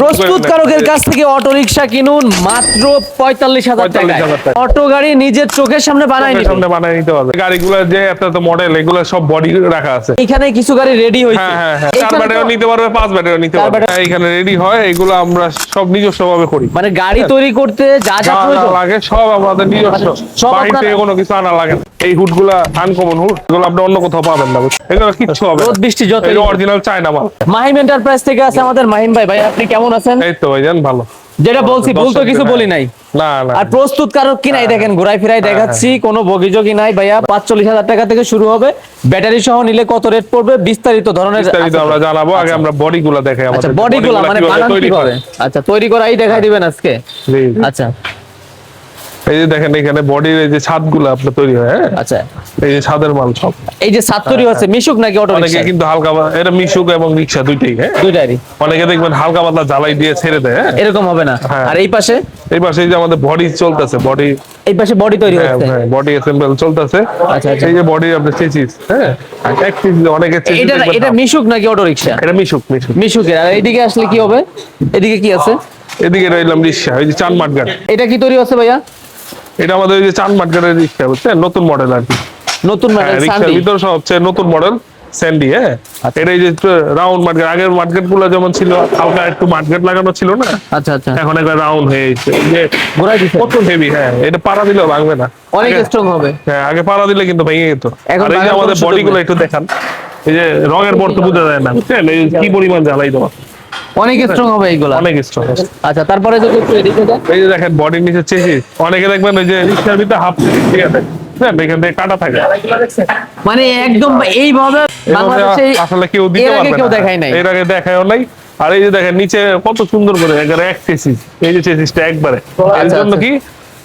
প্রস্তুতকারকের কাছ থেকে auto rickshaw কিনুন মাত্র পঁয়তাল্লিশ হাজার টাকা। অটো গাড়ি নিজের চোখের সামনে বানায় সামনে বানিয়ে নিতে পারবে গাড়িগুলো যে এত এত মডেল এগুলো সব বডি রাখা আছে। এখানে কিছু গাড়ি রেডি হয়েছে। হ্যাঁ হ্যাঁ হ্যাঁ। চার ব্যাটারিও নিতে পারবে পাঁচ ব্যাটারিও নিতে পারবে। এখানে রেডি হয় এগুলো আমরা সব নিজস্ব ভাবে করি। মানে গাড়ি তৈরি করতে যা যা প্রয়োজন। লাগে সব আমাদের নিজস্ব। সব থেকে কোনো কিছু আনা লাগে এই হুডগুলা আনকমন হুড এগুলো আপনি অন্য কোথাও পাবেন না। এগুলো কিচ্ছু হবে রোদ বৃষ্টি যতই অরিজিনাল চায়না মাল। মাহিম এন্টারপ্রাইজ থেকে আছে আমাদের মাহিম ভাই। ভাই আপনি কেমন আছেন? এই তো ভাইজান ভালো। যেটা বলছি ভুল তো কিছু বলি নাই। না না। আর প্রস্তুত কারক কি নাই দেখেন ঘোরাই ফিরাই হ্যাঁ, দেখাচ্ছি কোনো বগিযোগী নাই ভাইয়া। পাঁচচল্লিশ হাজার টাকা থেকে শুরু হবে। ব্যাটারি সহ নিলে কত রেট পড়বে? বিস্তারিত ধরনের বিস্তারিত আমরা জানাব আগে আমরা বডি গুলা দেখাই আচ্ছা আমাদের বডি গুলা মানে বানান তৈরি কীভাবে? করে। আচ্ছা তৈরি করাই দেখাই দিবেন আজকে। আচ্ছা। এই যে দেখেন এখানে বডির এই যে ছাদগুলা আপনার তৈরি হয় হ্যাঁ? আচ্ছা। এই যে ছাদের মাল সব। এই যে সাত তৈরি হচ্ছে মিশুক নাকি অটো অনেকে কিন্তু হালকা এটা মিশুক এবং রিক্সা দুইটাই হ্যাঁ? দুইটারই। অনেকে দেখবেন হালকা পাতলা জ্বালাই দিয়ে ছেড়ে দেয় হ্যাঁ? এরকম হবে না। হ্যাঁ। আর এই পাশে? এই পাশে এই যে আমাদের বডি চলতেছে বডি এই পাশে বডি তৈরি হচ্ছে? বডি অ্যাসেম্বল চলতেছে। আচ্ছা, আচ্ছা। এই যে বডি আপনার চেচিস হ্যাঁ? এক পিস অনেকে চেচিস এটা এটা মিশুক নাকি অটো রিক্সা এটা মিশুক মিশুক। মিশুকের। আর এইদিকে আসলে কি হবে? এদিকে কি আছে? এদিকে রইলাম রিক্সা ওই যে চান মাঠঘাট এটা কি তৈরি হচ্ছে ভাইয়া? এটা আমাদের ওই যে চান মাঠঘাটের রিক্সা বুঝছেন? নতুন মডেল আর কি। নতুন হ্যাঁ, মডেল রিক্সার সানডি ভিতর সব হচ্ছে নতুন মডেল স্যান্ডি হ্যাঁ? আচ্ছা। এটা এই যে রাউন্ড মার্কেট আগের মার্কেটগুলো যেমন ছিল হালকা একটু মার্কেট লাগানো ছিল না? আচ্ছা আচ্ছা। এখন একবার রাউন্ড হয়ে গেছে যে ঘোরাই দিছে? কত হেভি হ্যাঁ এটা পাড়া দিলেও ভাঙবে না। অনেক স্ট্রং হবে। হ্যাঁ আগে পাড়া দিলে কিন্তু ভেঙে যেত। এখন আর এই যে আমাদের বডি গুলো একটু দেখান। এই যে রঙের পর তো বোঝা যায় না বুঝছেন? এই কি পরিমাণ জ্বালাই দেওয়া অনেক স্ট্রং হবে এইগুলো। অনেক স্ট্রং আচ্ছা তারপরে যদি একটু এদিকে যান এই যে দেখেন বডির নিচে চেসিস অনেকে দেখবেন ওই যে রিকশার ভিতরে হাফ ঠিক আছে? হ্যাঁ কাটা থাকে। মানে একদম এইভাবে বাংলাদেশে আসলে কেউ দিতে পারবে কেউ দেখায় নাই। এর আগে দেখায়ও নাই। আর এই যে দেখেন নিচে কত সুন্দর করে একবারে এক চেসিস এই যে চেসিসটা একবারে। এর আচ্ছা, জন্য আচ্ছা। কি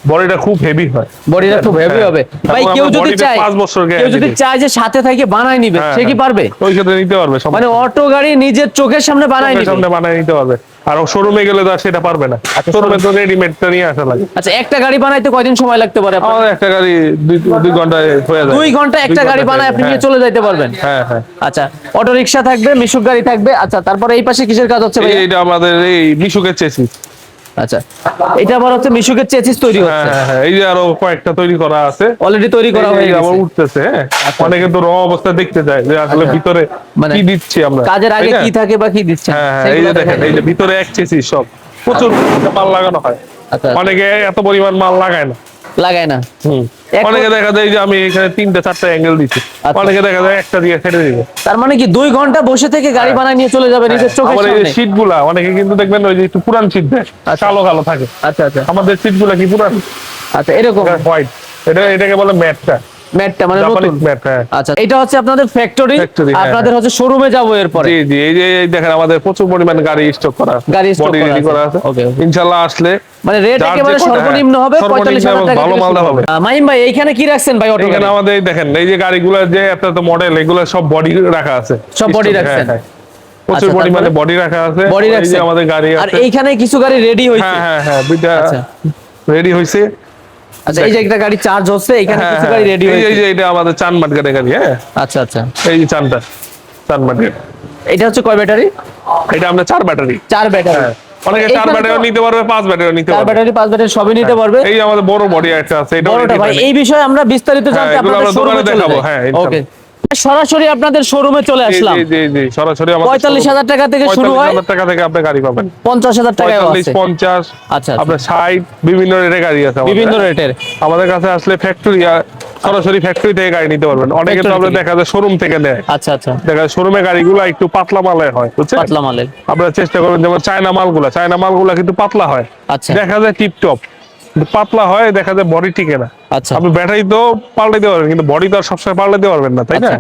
বডিটা খুব হেভি হয়। বডিটা খুব হেভি হ্যাঁ। হবে। ভাই কেউ যদি চায় পাঁচ বছর কেউ যদি চায় যে সাথে থেকে বানায় নিবে হ্যাঁ, সে কি হ্যাঁ। পারবে? ওই ক্ষেত্রে নিতে পারবে মানে অটো গাড়ি নিজের চোখের সামনে বানায় নিবে। সামনে বানিয়ে নিতে পারবে। আর শোরুমে গেলে তো সেটা পারবে না। শোরুমে তো রেডিমেডটা নিয়ে আসা লাগে। আচ্ছা একটা গাড়ি বানাইতে কয়দিন সময় লাগতে পারে আপনার? একটা গাড়ি দুই দুই ঘন্টায় হয়ে যায়। দুই ঘণ্টা একটা গাড়ি বানায় আপনি নিয়ে চলে যাইতে পারবেন? হ্যাঁ হ্যাঁ আচ্ছা অটো রিক্সা থাকবে মিশুক গাড়ি থাকবে। আচ্ছা তারপরে এই পাশে কিসের কাজ হচ্ছে ভাই এইটা আমাদের এই মিশুকের চেসিস আচ্ছা এটা আবার হচ্ছে মিশুকের চেচিস তৈরি হ্যাঁ হচ্ছে। হ্যাঁ হ্যাঁ এই যে আরও কয়েকটা তৈরি করা আছে। অলরেডি তৈরি করা হয়ে গেছে। আবার উঠতেছে হ্যাঁ। অনেকে তো র অবস্থা দেখতে চায় যে আসলে আচ্ছা। ভিতরে মানে কি দিচ্ছি আমরা কাজের আগে কি থাকে বা কি দিচ্ছে? হ্যাঁ এই যে দেখেন এই যে ভিতরে এক চেসিস সব। প্রচুর মাল লাগানো হয়। আচ্ছা। অনেকে এত পরিমাণ মাল লাগায় না। লাগায় না। অনেকে দেখা যায় যে আমি এখানে তিনটা চারটা অ্যাঙ্গেল দিচ্ছি। অনেকে দেখা যায় একটা দিয়ে ছেড়ে দিবে। তার মানে কি দুই ঘণ্টা বসে থেকে গাড়ি বানায় নিয়ে চলে যাবে নিজের চোখের হ্যাঁ। এই সামনে? শীটগুলা অনেকে কিন্তু দেখবেন ওই যে একটু পুরান সিট দেয় আচ্ছা। কালো কালো থাকে। আচ্ছা আচ্ছা। আমাদের সিটগুলা কি পুরান? আচ্ছা এরকম। হোয়াইট এটা এটাকে বলে ম্যাটটা। ম্যাটটা মানে নতুন? হ্যাঁ। আচ্ছা এটা হচ্ছে আপনাদের ফ্যাক্টরি হ্যাঁ, আপনাদের হচ্ছে শোরুমে যাব এরপরে? জি জি এই যে দেখেন আমাদের প্রচুর পরিমাণে গাড়ি স্টক করা গাড়ি Body করা আছে। আছে. ইনশাআল্লাহ আসলে মানে রেট একেবারে সর্বনিম্ন হ্যাঁ, হবে সর্বনিম্ন হাজার এবং টাকা ভালো হবে। মাহিম ভাই এইখানে কি রাখছেন ভাই অটো এখানে আমাদের দেখেন এই যে গাড়িগুলো যে এত এত মডেল এগুলো সব বডি রাখা আছে। সব বডি রাখছেন। হ্যাঁ, হ্যাঁ। প্রচুর আচ্ছা, পরিমাণে বডি রাখা আছে। বডি এই যে আমাদের গাড়ি আর এইখানে কিছু গাড়ি রেডি হয়েছে? হ্যাঁ হ্যাঁ হ্যাঁ দুইটা আচ্ছা। রেডি হইছে আচ্ছা এই যে একটা গাড়ি চার্জ হচ্ছে এখানে হ্যাঁ কিছু হ্যাঁ। গাড়ি রেডি এই এই যে এটা আমাদের চান মার্কেটের গাড়ি হ্যাঁ? আচ্ছা আচ্ছা। এই যে চানটা চান মার্কেট এটা হচ্ছে কয় ব্যাটারি? এটা আমরা চার ব্যাটারি। চার ব্যাটারি। হ্যাঁ। অনেকে চার ব্যাটারিও নিতে পারবে পাঁচ ব্যাটারিও নিতে চার ব্যাটারি পাঁচ ব্যাটারি সবই নিতে পারবে। এই আমাদের বড় বডি একটা আছে এটা বড়টা ভাই এই বিষয়ে আমরা বিস্তারিত জানতে আপনাদের শোরুমে চলে যাব হ্যাঁ, ওকে সরাসরি আপনাদের শোরুমে চলে আসলাম। সরাসরি পঁয়তাল্লিশ হাজার টাকা থেকে শুরু হয়। টাকা থেকে আপনি গাড়ি পাবেন। পঞ্চাশ হাজার আছে। পঞ্চাশ আচ্ছা আচ্ছা। আপনার ষাট বিভিন্ন রেটের গাড়ি আছে বিভিন্ন রেটের। আমাদের কাছে আসলে ফ্যাক্টরি সরাসরি ফ্যাক্টরি থেকে গাড়ি নিতে পারবেন। অনেকে তো আমরা দেখা যায় শোরুম থেকে নেয়। আচ্ছা আচ্ছা। দেখা যায় শোরুমে গাড়িগুলো একটু পাতলা মালের হয় বুঝছেন? পাতলা মালের। আপনারা চেষ্টা করবেন যেমন চায়না মালগুলা। চায়না মালগুলা কিন্তু পাতলা হয়। আচ্ছা। দেখা যায় টিপ টপ পাতলা হয় দেখা যায় বডি টিকে না। আচ্ছা। আপনি ব্যাটারি তো পাল্টাতে পারবেন কিন্তু বডি তো আর সবসময় পাল্টাতে পারবেন না তাই না? আচ্ছা।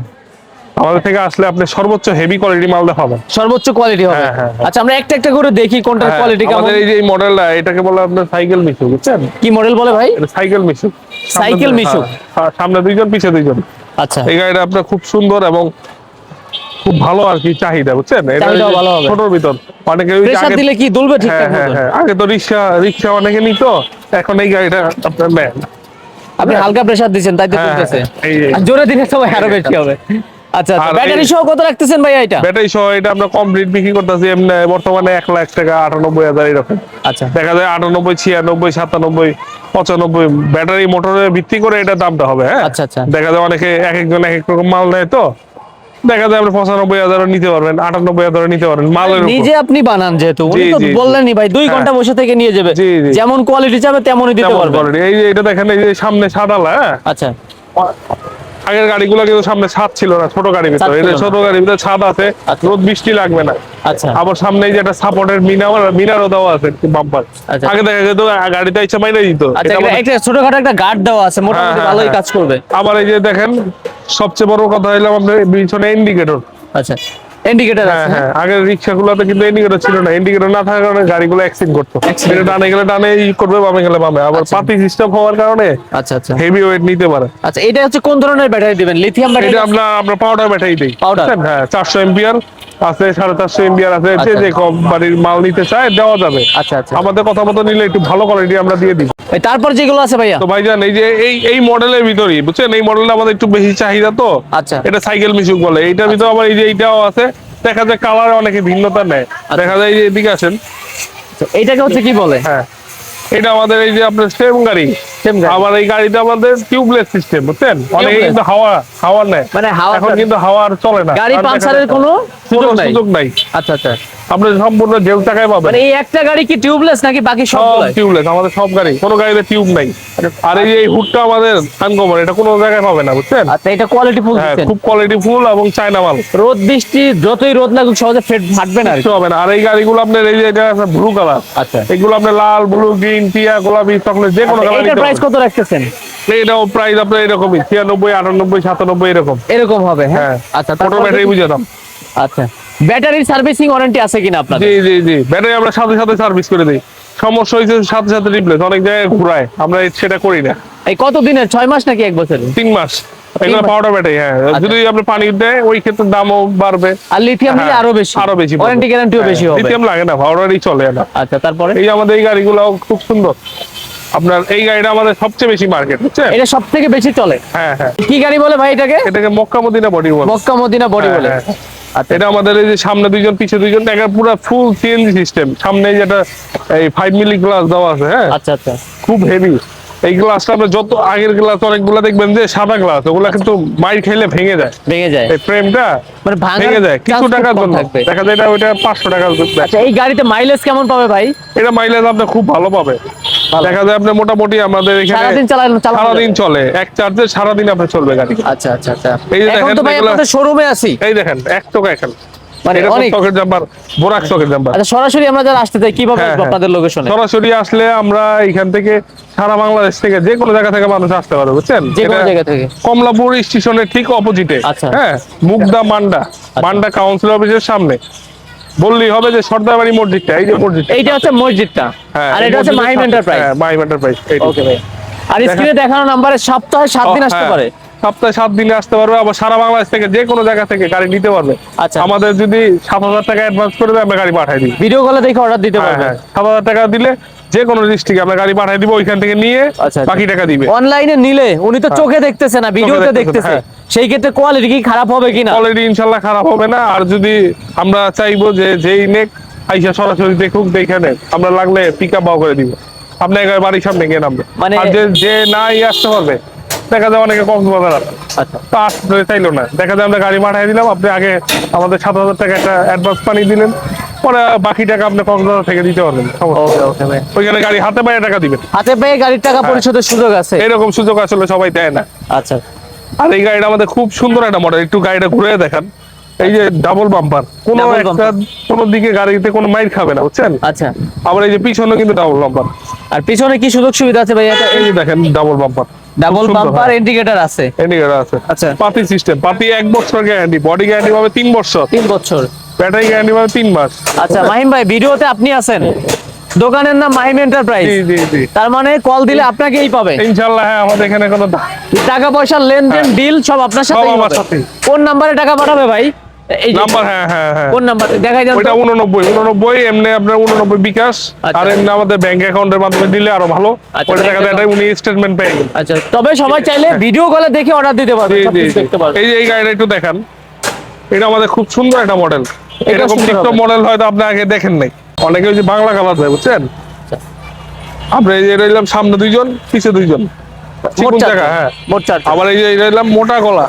আমাদের থেকে আসলে আপনি সর্বোচ্চ হেভি কোয়ালিটি মাল দেখাবেন সর্বোচ্চ কোয়ালিটি হবে। হ্যাঁ, হ্যাঁ, হ্যাঁ। আচ্ছা আমরা একটা একটা করে দেখি কোনটার হ্যাঁ, কোয়ালিটি কেমন। আমাদের এই যে মডেলটা এটাকে বলে আপনার সাইকেল মিশুক বুঝছেন? কি মডেল বলে ভাই? এটা সাইকেল সামনে সাইকেল? হ্যাঁ, হ্যাঁ, সামনে দুইজন পিছে দুইজন। আচ্ছা। এই গাড়িটা আপনার খুব সুন্দর এবং খুব ভালো আর কি চাহিদা বুঝছেন? এটা। ছোটর ভিতর। অনেকে প্রেসার আগে- দিলে কি দুলবে হ্যাঁ ঠিকঠাক হ্যাঁ হ্যাঁ। আগে তো রিক্সা রিক্সা অনেকে নিত এখন এই গাড়িটা আপনার নেন আপনি হালকা প্রেসার দিচ্ছেন তাই তো হ্যাঁ, তুলতেছে হ্যাঁ, জোরে দিলে আরও বেশি হবে। আচ্ছা ব্যাটারি সহ কত রাখতেছেন ভাইয়া এটা? ব্যাটারি সহ এটা আমরা কমপ্লিট বিক্রি করতেছি এমনি বর্তমানে এক লাখ টাকা আটানব্বই হাজার এরকম। আচ্ছা। দেখা যায় আটানব্বই ছিয়ানব্বই সাতানব্বই পঁচানব্বই ব্যাটারি মোটরের ভিত্তি করে এটা দামটা হবে হ্যাঁ? আচ্ছা, আচ্ছা। দেখা যায় অনেকে এক একজন এক এক রকম মাল নেয় তো। দেখা যায় আপনি পঁচানব্বই হাজারও নিতে পারবেন আটানব্বই হাজারও নিতে পারবেন মালের উপর। নিজে আপনি বানান যেহেতু উনি তো। বললেনই ভাই দুই হ্যাঁ। ঘণ্টা বসে থেকে নিয়ে যাবে। যেমন কোয়ালিটি চাবে তেমনই দিতে পারবে এই যে এটা দেখেন এই যে সামনে সাদালা হ্যাঁ আচ্ছা আগের গাড়িগুলো কিন্তু সামনে ছাদ ছিল না ছোট গাড়ি ভিতরে। এটা ছোট গাড়ি ভিতরে ছাদ আছে আচ্ছা। রোদ বৃষ্টি লাগবে না। আচ্ছা। আবার সামনে এই যে একটা সাপোর্টের মিনার মিনারও দেওয়া আছে বাম্পার আচ্ছা। আগে দেখা যেত গাড়িতে ইচ্ছা মাইনে দিত। আচ্ছা একটা ছোটখাটো একটা গার্ড দেওয়া আছে মোটামুটি হ্যাঁ, ভালোই হ্যাঁ, কাজ করবে। আবার এই যে দেখেন সবচেয়ে বড় কথা হলো আমাদের পিছনে ইন্ডিকেটর আচ্ছা। ইন্ডিকেটর হ্যাঁ আছে হ্যাঁ আগের কিন্তু ইন্ডিকেটর ছিল না। ইন্ডিকেটর না থাকার কারণে গাড়িগুলো অ্যাক্সিডেন্ট করতো। Accident এটা ডানে গেলে ডানে ই করবে বামে গেলে বামে। আবার আচ্ছা। পাতি সিস্টেম হওয়ার কারণে আচ্ছা আচ্ছা। হেভি ওয়েট নিতে পারে। আচ্ছা এটা হচ্ছে কোন ধরনের ব্যাটারি দিবেন? লিথিয়াম ব্যাটারি এটা আমরা আমরা পাউডার ব্যাটারি দিই। পাউডার হ্যাঁ চারশো এম্পিয়ার আছে সাড়ে চারশো এম্পিয়ার আছে যে আচ্ছা, যে কোম্পানির মাল নিতে চায় দেওয়া যাবে। আচ্ছা আচ্ছা। আমাদের কথা মতো নিলে একটু ভালো কোয়ালিটি আমরা দিয়ে এই তারপর যেগুলো আছে ভাইয়া? তো ভাইজান এই যে এই এই মডেলের ভিতরই বুঝছেন? এই মডেলটা আমাদের একটু বেশি চাহিদা তো। আচ্ছা। এটা সাইকেল মিশুক বলে। এইটার ভিতরে আবার এই যে এইটাও আছে। দেখা যায় কালারে অনেকে ভিন্নতা নেয়। দেখা যায় এই যে এদিকে আসেন। আচ্ছা, এইটাকে হচ্ছে কি বলে? হ্যাঁ। এটা আমাদের এই যে আপনার সেম গাড়ি। আবার এই গাড়িটা আমাদের টিউবলেস সিস্টেম বুঝছেন? মানে কিন্তু হাওয়া হাওয়া নেয়। মানে হাওয়া এখন কিন্তু হাওয়া আর চলে না। গাড়ি যায়- কোনো নাই। সুযোগ নাই। আচ্ছা আচ্ছা। আপনি সম্পূর্ণ জেল টাকায় পাবেন। মানে এই একটা গাড়ি কি টিউবলেস নাকি বাকি সব টিউবলেস আমাদের সব গাড়ি। কোনো গাড়িতে টিউব নাই। আর এই হুডটা আমাদের আনকমন এটা কোনো জায়গায় পাবে না বুঝছেন? আচ্ছা এটা কোয়ালিটি ফুল হ্যাঁ দিচ্ছেন। খুব কোয়ালিটি ফুল এবং চায়না মাল। রোদ বৃষ্টি যতই রোদ লাগুক সহজে ফেট ফাটবে না হবে না। আর এই গাড়িগুলো আপনার এই যে এটা আছে ব্লু কালার আচ্ছা। এগুলো আপনার লাল ব্লু গ্রিন টিয়া গোলাপি চকলেট যে কোনো কালার এটার প্রাইস কত রাখতেছেন? এটাও প্রাইস আপনার এরকমই ছিয়ানব্বই আটানব্বই সাতানব্বই এরকম। এরকম হবে হ্যাঁ? হ্যাঁ আচ্ছা ছোট ব্যাটারি বুঝে দাম আচ্ছা। ব্যাটারির সার্ভিসিং ওয়ারেন্টি আছে কিনা আপনাদের? জি জি জি। ব্যাটারি আমরা সাথে সাথে সার্ভিস করে দিই। সমস্যা হয়েছে সাথে সাথে রিপ্লেস অনেক জায়গায় ঘুরায়। আমরা সেটা করি না। এই কত দিনের ছয় মাস নাকি এক বছরের? তিন মাস। এগুলো পাউডার ব্যাটারি হ্যাঁ। যদি আপনি পানি দেয় ওই ক্ষেত্রে দামও বাড়বে। আর লিথিয়াম নিলে হ্যাঁ, আরও বেশি। আরও বেশি ওয়ারেন্টি গ্যারান্টিও বেশি হবে। লিথিয়াম লাগে না পাউডারই চলে না। আচ্ছা তারপরে? এই আমাদের এই গাড়িগুলো খুব সুন্দর। আপনার এই গাড়িটা আমাদের সবচেয়ে বেশি মার্কেট বুঝছেন? এটা সব থেকে বেশি চলে। হ্যাঁ হ্যাঁ। কি গাড়ি বলে ভাই এটাকে? এটাকে মক্কা মদিনা বডি বলে। মক্কা মদিনা বডি হ্যাঁ, বলে। হ্যাঁ। আচ্ছা এটা আমাদের এই যে সামনে দুইজন পিছে দুইজন একটা পুরো ফুল সিএনজি সিস্টেম সামনে যেটা এই ফাইভ মিলি গ্লাস দেওয়া আছে হ্যাঁ? আচ্ছা আচ্ছা। খুব হেভি এই গ্লাসটা আপনি যত আগের গ্লাস অনেকগুলো দেখবেন যে সাদা গ্লাস ওগুলো কিন্তু মাইর খেলে ভেঙে যায়। ভেঙে যায়। এই ফ্রেমটা মানে ভেঙে যায়। কিছু টাকার জন্য। থাকবে। দেখা যায় এটা ওইটা পাঁচশো টাকার আচ্ছা এই গাড়িতে মাইলেজ কেমন পাবে ভাই? এটা মাইলেজ আপনি খুব ভালো পাবে। দেখা যায় আপনি মোটামুটি আমাদের এখানে সারাদিন। চলে। এক চার্জে সারাদিন আপনার চলবে গাড়ি। আচ্ছা আচ্ছা আচ্ছা। এই যে দেখেন তো ভাই এগুলা- আপনাদের শোরুমে আছি। এই দেখেন এক টাকা এখন। মানে অনেক চকের জাম্পার বোরাক চকের জাম্পার আচ্ছা সরাসরি আমরা যারা আসতে চাই কীভাবে হ্যাঁ, হ্যাঁ। আপনাদের লোকেশনে সরাসরি আসলে আমরা এখান থেকে সারা বাংলাদেশ থেকে যে কোনো জায়গা থেকে মানুষ আসতে পারবে বুঝছেন? যে কোনো জায়গা থেকে। কমলাপুর স্টেশনের ঠিক অপোজিটে আচ্ছা। হ্যাঁ মুগদা মান্ডা। মান্ডা কাউন্সিল অফিসের সামনে। বললেই হবে যে সর্দারবাড়ি মসজিদটা এই যে মসজিদটা। এইটা হচ্ছে মসজিদটা। আর এটা হচ্ছে Mahim enterprise Mahim enterprise okay ভাই। আর স্ক্রিনে দেখানো নাম্বারে সপ্তাহে সাত দিন আসতে হ্যাঁ, পারে। সপ্তাহে সাত দিনে আসতে পারবে আবার সারা বাংলাদেশ থেকে যে কোনো জায়গা থেকে গাড়ি নিতে পারবে। আচ্ছা। আমাদের যদি সাত হাজার টাকা অ্যাডভান্স করে দেয় আমরা গাড়ি পাঠাই দিই। ভিডিও কলে দেখে অর্ডার দিতে হ্যাঁ পারবে। হ্যাঁ সাত হাজার টাকা দিলে যে কোনো ডিস্ট্রিক্টে আমরা গাড়ি পাঠাই দিব ওইখান থেকে নিয়ে আচ্ছা, আচ্ছা। বাকি টাকা দিবে। অনলাইনে নিলে উনি তো চোখে দেখতেছে না ভিডিওতে দেখতেছে, হ্যাঁ। সেই ক্ষেত্রে কোয়ালিটি কি খারাপ হবে কিনা অলরেডি ইনশাল্লাহ খারাপ হবে না। আর যদি আমরা চাইব যে যেই নেক আইসা সরাসরি দেখুক দেখে নেক আমরা লাগলে পিক আপ করে দিব। আপনি একবার বাড়ির সামনে গিয়ে নামবে মানে- আর যে যে নাই আসতে পারবে। দেখা যায় অনেকে কক্সবাজার আছে। আচ্ছা। তা আসতে চাইলো না। দেখা যায় আমরা গাড়ি পাঠিয়ে দিলাম আপনি আগে আমাদের সাত হাজার টাকা একটা অ্যাডভান্স পানি দিলেন। পরে বাকি টাকা আপনি কক্সবাজার থেকে দিতে পারবেন ওকে ওকে ভাই। ওইখানে গাড়ি হাতে পায়ে টাকা দিবেন। হাতে পেয়ে গাড়ির টাকা হ্যাঁ। পরিশোধের সুযোগ আছে। এরকম সুযোগ আসলে সবাই দেয় না। আচ্ছা। আর এই গাড়িটা আমাদের খুব সুন্দর একটা মডেল একটু গাড়িটা ঘুরে দেখান। এই যে ডাবল বাম্পার কোন একটা কোন দিকে গাড়িতে কোনো মাইর খাবে না বুঝছেন? আচ্ছা। আবার এই যে পিছনে কিন্তু ডাবল বাম্পার আর পিছনে কি সুযোগ সুবিধা আছে ভাই এটা এই দেখেন double bumper double bumper. Indicator আছে। ইন্ডিকেটর আছে। আচ্ছা। পাতি সিস্টেম পাতি এক বছর গ্যারান্টি বডি গ্যারান্টি পাবে তিন বছর। তিন বছর। ব্যাটারি গ্যারান্টি পাবে তিন মাস। আচ্ছা মাহিম ভাই ভিডিওতে আপনি আছেন। দোকানের নাম মাহিম এন্টারপ্রাইজ তার মানে কল দিলে আপনাকেই পাবে। ইনশাল্লাহ হ্যাঁ আমাদের এখানে কোনো টাকা পয়সা লেনদেন ডিল সব আপনার সাথে হ্যাঁ। কোন নাম্বারে টাকা পাঠাবে ভাই? নাম্বার হ্যাঁ হ্যাঁ হ্যাঁ। কোন নাম্বার? দেখাই তো। ওইটা উননব্বই উননব্বই এমনি আপনার উননব্বই বিকাশ। আচ্ছা। আর এমনি আমাদের ব্যাংক অ্যাকাউন্টের মাধ্যমে দিলে আরও ভালো। দেখা যায় এটা উনি স্টেটমেন্ট পেয়ে গেলেন। আচ্ছা তবে সবাই চাইলে ভিডিও কলে দেখে অর্ডার দিতে পারবে দেখতে পারবে এই যে এই গাড়িটা একটু দেখান। এটা আমাদের খুব সুন্দর একটা মডেল এরকম মডেল হয়তো আপনি আগে দেখেন নাই। অনেকে ওই যে বাংলা কালার দেয় বুঝছেন। আপনি এই যে রইলাম সামনে দুইজন পিছে দুইজন। জায়গা হ্যাঁ। আবার এই যে রইলাম মোটা গলা।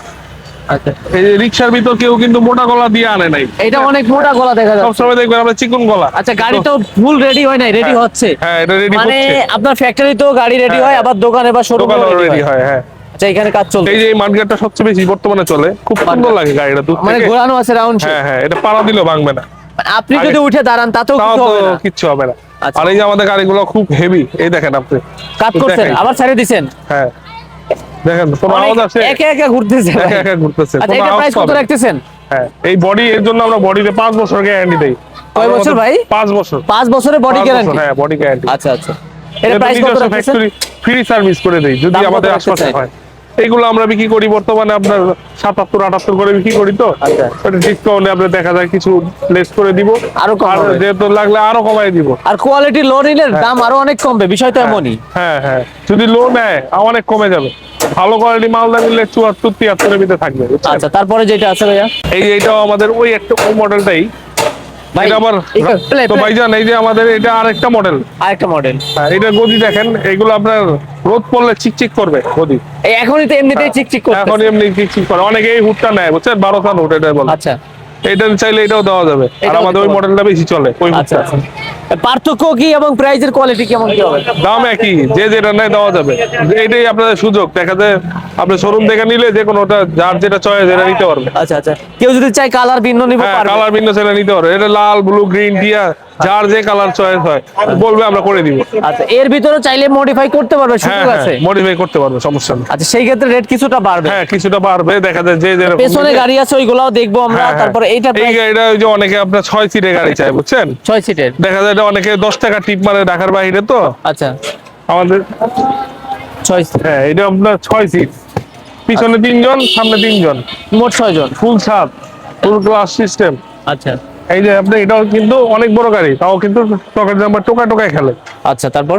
আচ্ছা। এই যে রিক্সার ভিতর কেউ কিন্তু মোটা গলা দিয়ে আনে নাই। এটা অনেক মোটা গলা দেখা সবসময় দেখবেন আমরা চিকন গলা। আচ্ছা গাড়ি তো ফুল রেডি হয় নাই রেডি হ্যাঁ, হচ্ছে। হ্যাঁ এটা রেডি মানে আপনার ফ্যাক্টরিতেও গাড়ি রেডি হ্যাঁ, হয়। আবার দোকানে বা শোরুমে রেডি হয় হ্যাঁ। আচ্ছা এখানে কাজ চলছে। এই যে এই মার্কেটটা সবচেয়ে বেশি বর্তমানে চলে। খুব সুন্দর লাগে গাড়িটা দূর মানে ঘোরানো আছে রাউন্ড হ্যাঁ হ্যাঁ এটা পাড়া দিলেও ভাঙবে না। আপনি যদি উঠে দাঁড়ান তাতেও কিছু হবে না। কিচ্ছু হবে না। আচ্ছা। আর এই যে আমাদের গাড়িগুলো খুব হেভি এই দেখেন আপনি। কাজ করছেন আবার ছেড়ে দিছেন? হ্যাঁ। দেখেন কোনো আওয়াজ আছে একে একে ঘুরতেছে একা একা ঘুরতেছে আচ্ছা এটা প্রাইস কত রাখতেছেন? হ্যাঁ এই বডি এর জন্য আমরা বডিতে পাঁচ বছর গ্যারান্টি দেই। কয় বছর ভাই? পাঁচ বছর। পাঁচ বছরের বডি গ্যারান্টি হ্যাঁ বডি গ্যারান্টি আচ্ছা আচ্ছা। এটা প্রাইস কত রাখতেছেন? ফ্রি সার্ভিস করে দেই যদি আমাদের আশপাশে হয়। এইগুলো আমরা বিক্রি করি বর্তমানে আপনার সাতাত্তর আটাত্তর করে বিক্রি করি তো। আচ্ছা। ডিসকাউন্টে আপনার দেখা যায় কিছু লেস করে দিব। আরও যেহেতু লাগলে আরও কমাই দিব। আর কোয়ালিটি লো নিলে দাম আরও অনেক কমবে বিষয় তো এমনই। হ্যাঁ হ্যাঁ। যদি লো নেয় অনেক কমে যাবে। ভালো কোয়ালিটি মালদা নিলে চুয়াত্তর তিয়াত্তরের ভিতরে থাকবে আচ্ছা তারপরে যেটা আছে ভাইয়া? এই যে এটাও আমাদের ওই একটা ওই মডেলটাই আবার তো ভাইজান এই যে আমাদের এটা আরেকটা মডেল আরেকটা মডেল এটা গদি দেখেন এগুলো আপনার রোদ পড়লে চিকচিক করবে গদি এখনই তো এমনিতেই চিকচিক এখন করতেছে এমনি চিকচিক করে। অনেকে এই হুডটা নেয় বুঝছেন বারো সাল হুড এটা বলে। আচ্ছা। এটা চাইলে এটাও দেওয়া যাবে। আর আমাদের ওই। মডেলটা বেশি চলে ওই আচ্ছা আচ্ছা। পার্থক্য কি এবং প্রাইজের কোয়ালিটি কেমন কি হবে? দাম একই যে যেটা নেয় দেওয়া যাবে। এটাই আপনাদের সুযোগ দেখা যায় আপনি শোরুম থেকে নিলে যে কোনোটা যার যেটা চয়েস এটা নিতে পারবে। আচ্ছা আচ্ছা। কেউ যদি চায় কালার ভিন্ন নিব হ্যাঁ পারবে। কালার ভিন্ন সেটা নিতে পারবে। এটা লাল ব্লু গ্রিন টিয়া যার যে কালার চয়েস হয় বলবে আমরা করে দিব। আচ্ছা এর ভিতরে চাইলে মডিফাই করতে পারবে হ্যাঁ সুযোগ আছে? মডিফাই করতে পারবে সমস্যা নেই। আচ্ছা সেই ক্ষেত্রে রেট কিছুটা বাড়বে। হ্যাঁ কিছুটা বাড়বে দেখা যায় যে যেরকম পেছনে গাড়ি আছে ওইগুলাও দেখব আমরা হ্যাঁ, হ্যাঁ। তারপরে এইটা এই গাড়িটা ওই যে অনেকে আপনার ছয় সিটের গাড়ি চায় বুঝছেন? ছয় সিটের দেখা যায় এটা অনেকে দশ টাকা টিপ মারে ঢাকার বাইরে তো? আচ্ছা। আমাদের ছয় seat। হ্যাঁ এটা আপনার ছয় সিট পিছনে তিনজন সামনে তিনজন। মোট ছয় জন ফুল ছাদ ফুল গ্লাস সিস্টেম আচ্ছা। এই যে আপনি এটাও কিন্তু অনেক বড় গাড়ি তাও কিন্তু টকের নাম্বার টোকা টোকায় খেলে। আচ্ছা তারপর?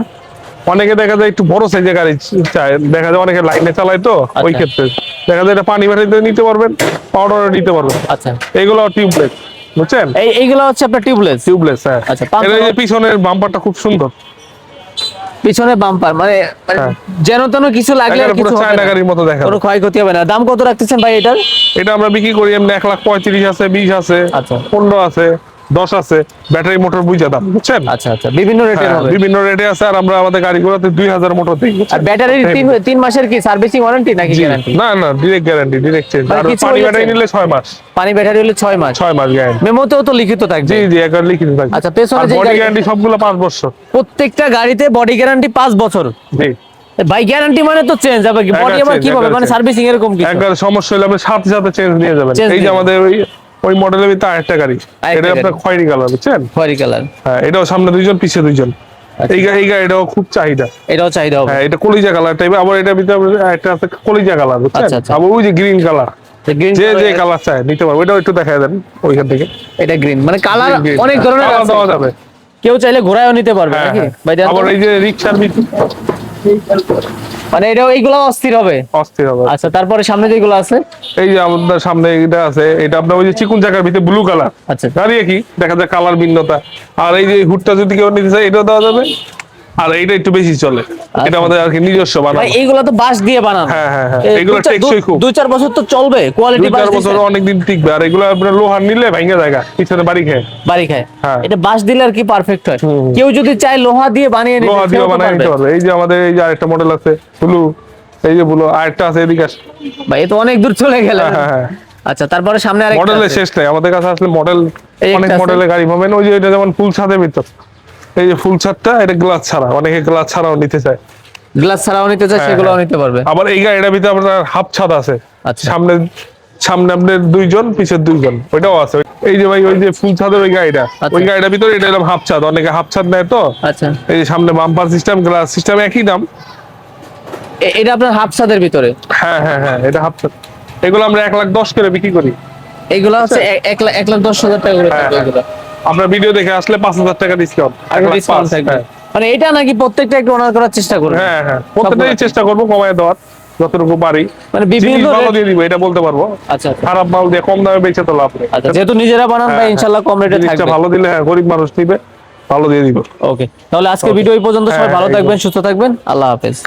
অনেকে দেখা যায় একটু বড় সাইজের গাড়ি চায় দেখা যায় অনেকে লাইনে চালায় তো ওই আচ্ছা। ক্ষেত্রে। দেখা যায় এটা পানি ভাটিতে নিতে পারবেন পাউডার নিতে পারবেন। আচ্ছা। এগুলো টিউবলেস বুঝছেন? এই এইগুলো হচ্ছে আপনার টিউবলেস টিউবলেস হ্যাঁ। আচ্ছা, পিছনের বাম্পারটা খুব সুন্দর। পিছনে বাম্পার মানে হ্যাঁ। যেন তেন কিছু লাগলে কিছু। গাড়ির মতো দেখা কোনো ক্ষয়ক্ষতি হবে না দাম কত রাখতেছেন ভাই এটার এটা আমরা বিক্রি করি এমনি এক লাখ পঁয়ত্রিশ আছে বিশ আছে আচ্ছা। পনেরো আছে দশ আছে ব্যাটারি মোটর বুঝা দাম বুঝছেন? আচ্ছা আচ্ছা বিভিন্ন রেটের হ্যাঁ, হবে। বিভিন্ন রেটে আছে আর আমরা আমাদের গাড়িগুলোতে দুই হাজার মোটর দিই আর ব্যাটারির তিন তিন মাসের কি সার্ভিসিং ওয়ারেন্টি নাকি গ্যারান্টি না না ডিরেক্ট গ্যারান্টি ডিরেক্ট চেঞ্জ আর পানি ব্যাটারি নিলে ছয় মাস। পানি ব্যাটারি হলে ছয় মাস। ছয় মাস গ্যারান্টি মেমোতেও তো লিখিত থাকবে। জি জি একবার লিখিত থাকবে। আচ্ছা, পেছনে যে বডি গ্যারান্টি সবগুলো পাঁচ বছর। প্রত্যেকটা গাড়িতে বডি গ্যারান্টি পাঁচ বছর। জি। ভাই গ্যারান্টি মানে তো চেঞ্জ হবে কি? বডি আবার কি হবে মানে সার্ভিসিং এরকম কিছু? একবার সমস্যা হলে আপনি সাথে সাথে চেঞ্জ নিয়ে যাবেন। এই যে আমাদের ওই মডেলের ভিতরে আরেকটা গাড়ি। এটা আপনার। খয়েরি কালার বুঝছেন? খয়েরি কালার হ্যাঁ এটাও সামনে দুইজন পিছে দুইজন। আচ্ছা। এই এই গাড়িটাও খুব চাহিদা। এটাও চাহিদা হবে। হ্যাঁ এটা কলিজা কালার টাইপের আবার এটার ভিতরে একটা আছে কলিজা কালার বুঝছেন? আচ্ছা, আচ্ছা। আবার ওই যে গ্রিন কালার যে যে কালার চায় নিতে পারবে। ওটাও একটু দেখা দেন ওইখান থেকে। এটা গ্রিন মানে কালার অনেক ধরনের আছে। যাবে। কেউ চাইলে ঘোরায়ও নিতে পারবে হ্যাঁ, নাকি? হ্যাঁ। আবার এই যে রিক্সার ভিতরে মানে এটা এইগুলো অস্থির হবে? অস্থির হবে। আচ্ছা তারপরে সামনে যেগুলো আছে? এই যে আমাদের সামনে এটা আছে এটা আপনার ওই যে চিকুন জায়গার ভিতরে ব্লু কালার আচ্ছা। দাঁড়িয়ে কি? দেখা যায় কালার ভিন্নতা। আর এই যে হুডটা যদি কেউ নিতে চায় এটাও দেওয়া যাবে? আর এইটা একটু বেশি চলে। এটা আমাদের আর কি নিজস্ব বানানো। এইগুলো তো বাঁশ দিয়ে বানানো। হ্যাঁ, হ্যাঁ, হ্যাঁ। এগুলো টেকসই খুব। দুই চার বছর তো চলবে কোয়ালিটি বাঁশ বছর দিছে। অনেকদিন টিকবে। আর এগুলো আপনার লোহার নিলে ভেঙে জায়গা পিছনে বাড়ি খেয়ে। বাড়ি খায়। হ্যাঁ। এটা বাঁশ দিলে আর কি পারফেক্ট হয়। কেউ যদি চায় লোহা দিয়ে বানিয়ে নিতে লোহা দিয়ে বানায় নিতে পারবে। এই যে আমাদের এই যে আরেকটা মডেল আছে ব্লু। এই যে ব্লু আরেকটা আছে এদিকে। ভাই এ তো অনেক দূর চলে গেল। হ্যাঁ, হ্যাঁ, হ্যাঁ। আচ্ছা তারপরে সামনে আরেকটা মডেলের শেষ নাই। আমাদের কাছে আসলে মডেল অনেক মডেলের গাড়ি পাবেন। ওই যে এটা যেমন ফুল ছাদের ভিতর। এই যে ফুল ছাদটা এটা গ্লাস ছাড়া অনেকে গ্লাস ছাড়াও নিতে চায়। গ্লাস ছাড়াও নিতে চায় হ্যাঁ, সেগুলোও হ্যাঁ। নিতে পারবে। আবার এই গাড়িটার ভিতরে আপনার হাফ ছাদ আছে। আচ্ছা। সামনে সামনে আপনার দুইজন পিছের দুইজন ওইটাও আছে। এই যে ভাই ওই যে ফুল ছাদের ওই গাড়িটা আচ্ছা। ওই গাড়িটার ভিতরে এটা এরকম হাফ ছাদ অনেকে হাফ ছাদ নেয় তো। আচ্ছা। এই যে সামনে বাম্পার সিস্টেম গ্লাস সিস্টেম একই দাম। এটা আপনার হাফ ছাদের ভিতরে? হ্যাঁ হ্যাঁ হ্যাঁ এটা হাফ ছাদ। এগুলো আমরা এক লাখ দশ করে বিক্রি করি। এইগুলো হচ্ছে এ- এক লাখ এক লাখ দশ হাজার টাকা করে আচ্ছা। হ্যাঁ। এগুলো। আপনার ভিডিও দেখে আসলে পাঁচ হাজার টাকা ডিসকাউন্ট ডিসকাউন্ট থাকবে মানে এটা নাকি প্রত্যেকটা একটু অনার করার চেষ্টা করবে। হ্যাঁ হ্যাঁ। প্রত্যেকটাই চেষ্টা করব কমায় দেওয়ার যতটুকু পারি। মানে বিভিন্ন ভালো দিয়ে দিব এটা বলতে পারব। আচ্ছা আচ্ছা। খারাপ মাল দিয়ে কম দামে বেচে তো লাভ নেই। আচ্ছা যেহেতু নিজেরা বানান ভাই হ্যাঁ, ইনশাল্লাহ কম রেটে থাকবে। ভালো দিলে হ্যাঁ গরিব মানুষ নিবে ভালো দিয়ে দিব। ওকে তাহলে আজকে ভিডিও এই পর্যন্ত সবাই হ্যাঁ, ভালো থাকবেন সুস্থ থাকবেন। আল্লাহ হাফেজ।